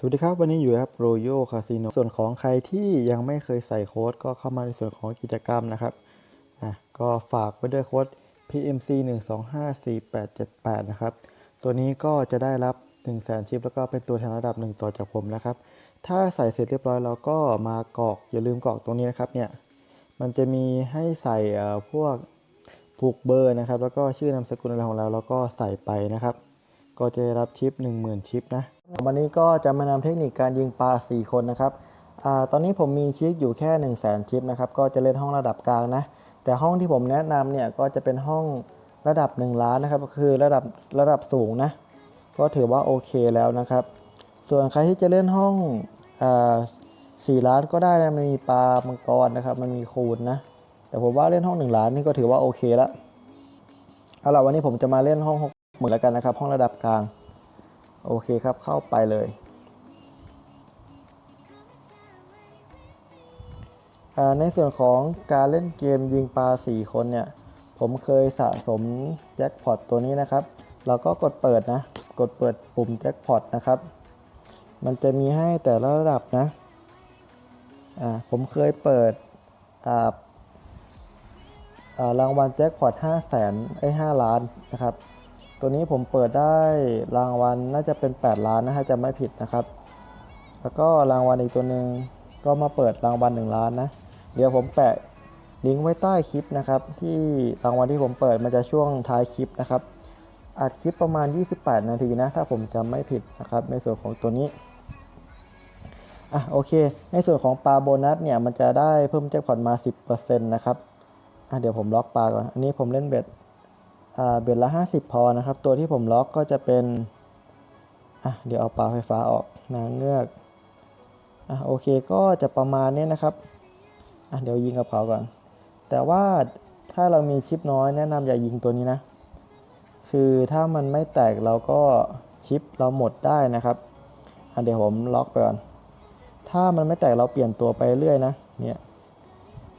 สวัสดีครับ วันนี้อยู่ครับโรโยคาสิโนส่วนของใครที่ยังไม่เคยใส่โค้ดก็เข้ามาในส่วนของกิจกรรมนะครับอะก็ฝากไว้ด้วยโค้ด PMC 1 2 5 4 8 7 8 นะครับ ตัวนี้ก็จะได้รับ 1 0 0 0 0แสนชิป แล้วก็เป็นตัวแทนระดับ 1 ต่อจากผมนะครับ ถ้าใส่เสร็จเรียบร้อยเราก็มากรอกอย่าลืมกรอกตรงนี้นะครับเนี่ยมันจะมีให้ใส่เอ่อพวกผูกเบอร์นะครับ แล้วก็ชื่อนามสกุลอะไรของเราแล้วก็ใส่ไปนะครับ ก็จะได้รับชิป 10,000 ชิปนะ วันนี้ก็จะมานำเทคนิคการยิงปลา 4 คนนะครับอตอนนี้ผมมีชิปอยู่แค่ 1 0 0 0 0แชิปนะครับ ก็จะเล่นห้องระดับกลางนะ แต่ห้องที่ผมแนะนำเนี่ยก็จะเป็นห้องระดับ 1 ล้านนะครับ ก็คือระดับระดับสูงนะ ก็ถือว่าโอเคแล้วนะครับ ส่วนใครที่จะเล่นห้องอา4ล้านก็ได้นะมันมีปลามังกรนะครับ มันมีคูณนะ แต่ผมว่าเล่นห้อง1ล้านนี่ก็ถือว่าโอเคแล้วเอาล่ะวันนี้ผมจะมาเล่นห้อง 6 0,000แล้วกันนะครับ ห้องระดับกลาง โอเคครับเข้าไปเลยในส่วนของการเล่นเกมยิงปลา 4 คนเนี่ย ผมเคยสะสมแจ็คพอตตัวนี้นะครับ เราก็กดเปิดนะ กดเปิดปุ่มแจ็คพอตนะครับ มันจะมีให้แต่ละระดับนะ อ่า ผมเคยเปิด อ่ารางวัลแจ็คพอต5 0 0แสนไอ้5ล้านนะครับ ตัวนี้ผมเปิดได้รางวัลน่าจะเป็น 8 ล้านนะถ้าจะไม่ผิดนะครับ แล้วก็รางวัลอีกตัวหนึ่งก็มาเปิดรางวัล1ล้านนะ เดี๋ยวผมแปะลิงก์ไว้ใต้คลิปนะครับ ที่รางวัลที่ผมเปิดมันจะช่วงท้ายคลิปนะครับอัดคลิปประมาณ 28 นาทีนะ ถ้าผมจำไม่ผิดนะครับ ในส่วนของตัวนี้อะโอเค ในส่วนของปลาโบนัสเนี่ยมันจะได้เพิ่มแจ็คพอตมา 10%นะครับอะเดี๋ยวผมล็อกปลาก่อน อันนี้ผมเล่นเบ็ด เบ็ดละ 50 พอนะครับ ตัวที่ผมล็อกก็จะเป็นอะเดี๋ยวเอาปลาไฟฟ้าออกนางเงือกอะโอเคก็จะประมาณนี้นะครับอะเดี๋ยวยิงกับเขาก่อน แต่ว่าถ้าเรามีชิปน้อยแนะนำอย่ายิงตัวนี้นะ คือถ้ามันไม่แตกเราก็ชิปเราหมดได้นะครับอะเดี๋ยวผมล็อกไปก่อน ถ้ามันไม่แตกเราเปลี่ยนตัวไปเรื่อยนะเนี่ย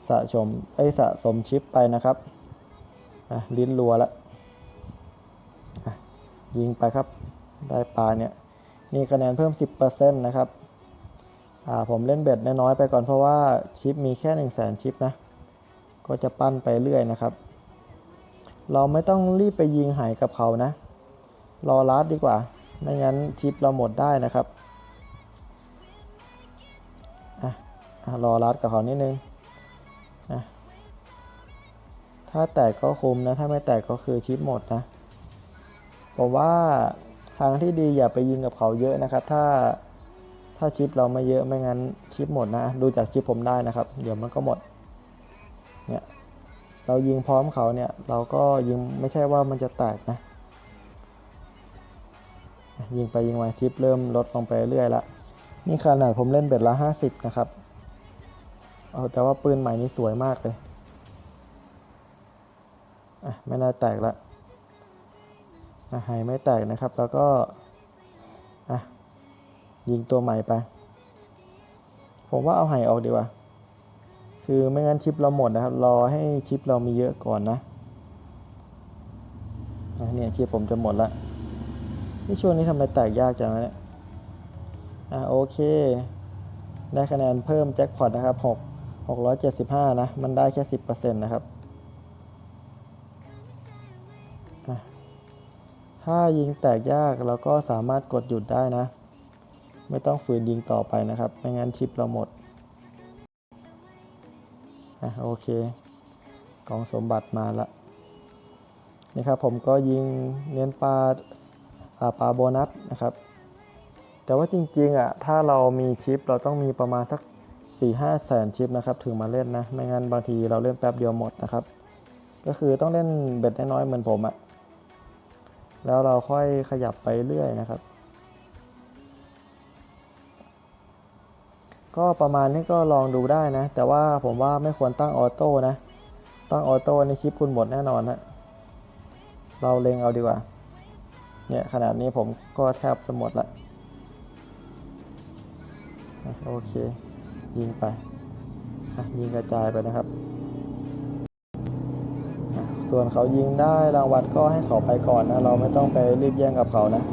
สะสมไอสะสมชิปไปนะครับอะลิ้นรัวแล้ว ยิงไปครับ ได้ปลาเนี่ยมีคะแนนเพิ่ม 10%นะครับอ่าผมเล่นเบ็ดน้อยๆไปก่อนเพราะว่าชิปมีแค่ 1 0 0 0 0แสนชิปนะ ก็จะปั้นไปเรื่อยนะครับ เราไม่ต้องรีบไปยิงหายกับเขานะ รอลัดดีกว่า ไม่งั้นชิปเราหมดได้นะครับอะอะรอลัดกับเขานิดนึงนะถ้าแตกก็คุมนะ ถ้าไม่แตกก็คือชิปหมดนะ ผมว่าทางที่ดีอย่าไปยิงกับเขาเยอะนะครับ ถ้าถ้าชิปเราไม่เยอะไม่งั้นชิปหมดนะ ดูจากชิปผมได้นะครับ เดี๋ยวมันก็หมดเนี่ยเรายิงพร้อมเขาเนี่ย เราก็ยิงไม่ใช่ว่ามันจะแตกนะ ยิงไปยิงมาชิปเริ่มลดลงไปเรื่อยละนี่ขนาดผมเล่นเบ็ดละห้าสิบนะครับเอาแต่ว่าปืนใหม่นี่สวยมากเลยอะไม่น่าแตกละ หายไม่แตกนะครับ แล้วก็อะยิงตัวใหม่ไป ผมว่าเอาหายออกดีกว่า คือไม่งั้นชิปเราหมดนะครับ รอให้ชิปเรามีเยอะก่อนนะอะเนี่ยชิปผมจะหมดละนี่ช่วงนี้ทำไมแตกยากจังเนี่ยอะโอเค ได้คะแนนเพิ่มแจ็คพอตนะครับ6 675 นะ มันได้แค่ 10%นะครับ ถ้ายิงแตกยากเราก็สามารถกดหยุดได้นะ ไม่ต้องฝืนยิงต่อไปนะครับ ไม่งั้นชิปเราหมด อะโอเค กองสมบัติมาละนี่ครับผมก็ยิงเน้นปลาปลาโบนัสนะครับ แต่ว่าจริงๆอะถ้าเรามีชิปเราต้องมีประมาณสัก4 5แสนชิปนะครับถึงมาเล่นนะ ไม่งั้นบางทีเราเล่นแป๊บเดียวหมดนะครับ ก็คือต้องเล่นเบ็ดน้อยๆเหมือนผมอะ แล้วเราค่อยขยับไปเรื่อยนะครับ ก็ประมาณนี้ก็ลองดูได้นะ แต่ว่าผมว่าไม่ควรตั้งออโต้นะ ตั้งออโต้ในชิปคุณหมดแน่นอนฮะเราเล็งเอาดีกว่า เนี่ยขนาดนี้ผมก็แทบจะหมดละโอเค ยิงไปยิงกระจายไปนะครับ ส่วนเขายิงได้รางวัลก็ให้เขาไปก่อนนะ เราไม่ต้องไปรีบแย่งกับเขานะ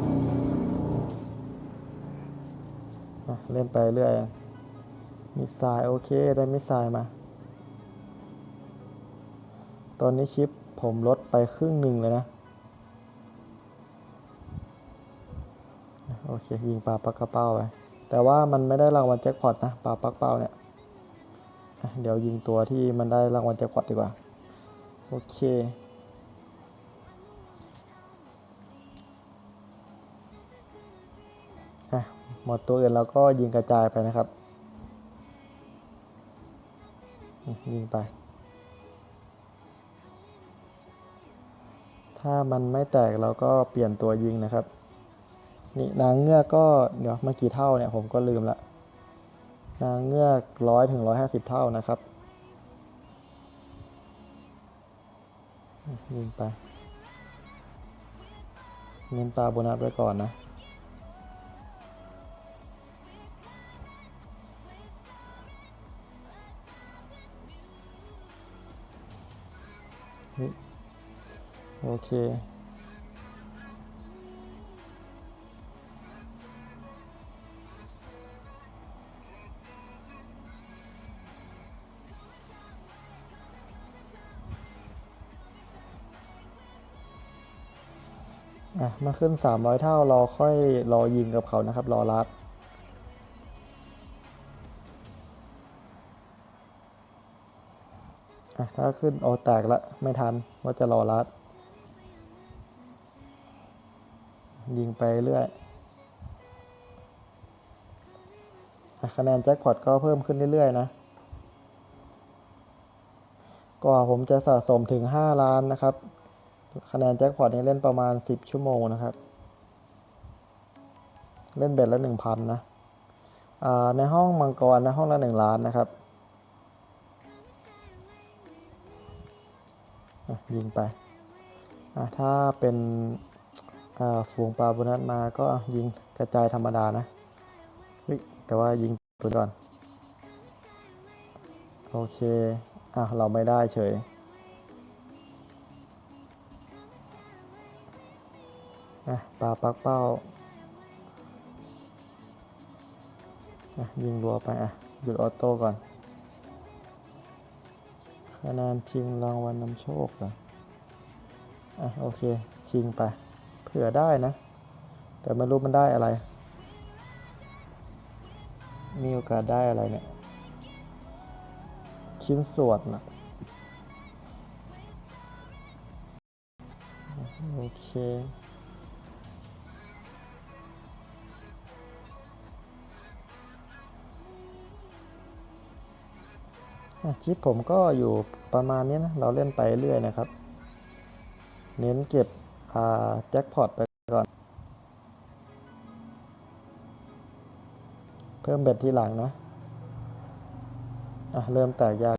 ะเล่นไปเรื่อย มิสไซล์โอเค ได้มิสไซล์มา ตอนนี้ชิปผมลดไปครึ่งหนึ่งเลยนะ โอเค ยิงปลาปักกระเป้าไป แต่ว่ามันไม่ได้รางวัลแจ็คพอตนะปลาปักเป้าเนี่ย เดี๋ยวยิงตัวที่มันได้รางวัลแจ็คพอตดีกว่า โอเค อะ หมดตัวอื่นเราก็ยิงกระจายไปนะครับ ยิงไป ถ้ามันไม่แตกเราก็เปลี่ยนตัวยิงนะครับ นี่นางเงือกก็ เดี๋ยวมากี่เท่าเนี่ยผมก็ลืมละนางเงือกร้อยถึงร้อยห้าสิบเท่านะครับ ยิงไป เน้นปลาโบนัสไว้ก่อนนะ โอเค อะมาขึ้น 300 เท่าราค่อยรอยิงกับเขานะครับ รอรัดอะถ้าขึ้นโอแตกละไม่ทันว่าจะรอรัด ยิงไปเรื่อยอะคะแนนแจ็คพอตก็เพิ่มขึ้นเรื่อยๆนะกว่าผมจะสะสมถึง 5 ล้านนะครับ คะแนนแจ็คพอตนี้เล่นประมาณ 10 ชั่วโมงนะครับ เล่นเบ็ดละ1,000นะอ่าในห้องมังกรในห้องละ 1 ล้านนะครับยิงไปอะถ้าเป็นอ่าฝูงปลาโบนัสมาก็ยิงกระจายธรรมดานะเฮ้ยแต่ว่ายิงตัวก่อน โอเค อะ เราไม่ได้เฉย อะปลาปักเป้าอะยิงรัวไปอะหยุดออโต้ก่อนคะแนนชิงรางวัลนำโชคเหรออะโอเค ชิงไป เผื่อได้นะ แต่ไม่รู้มันได้อะไร มีโอกาสได้อะไรเนี่ย ชิ้นส่วนนะโอเค ชิปผมก็อยู่ประมาณนี้นะ เราเล่นไปเรื่อยนะครับ เน้นเก็บแจ็คพอตไปก่อน เพิ่มเบ็ดทีหลังนะ อะ เริ่มแตกยาก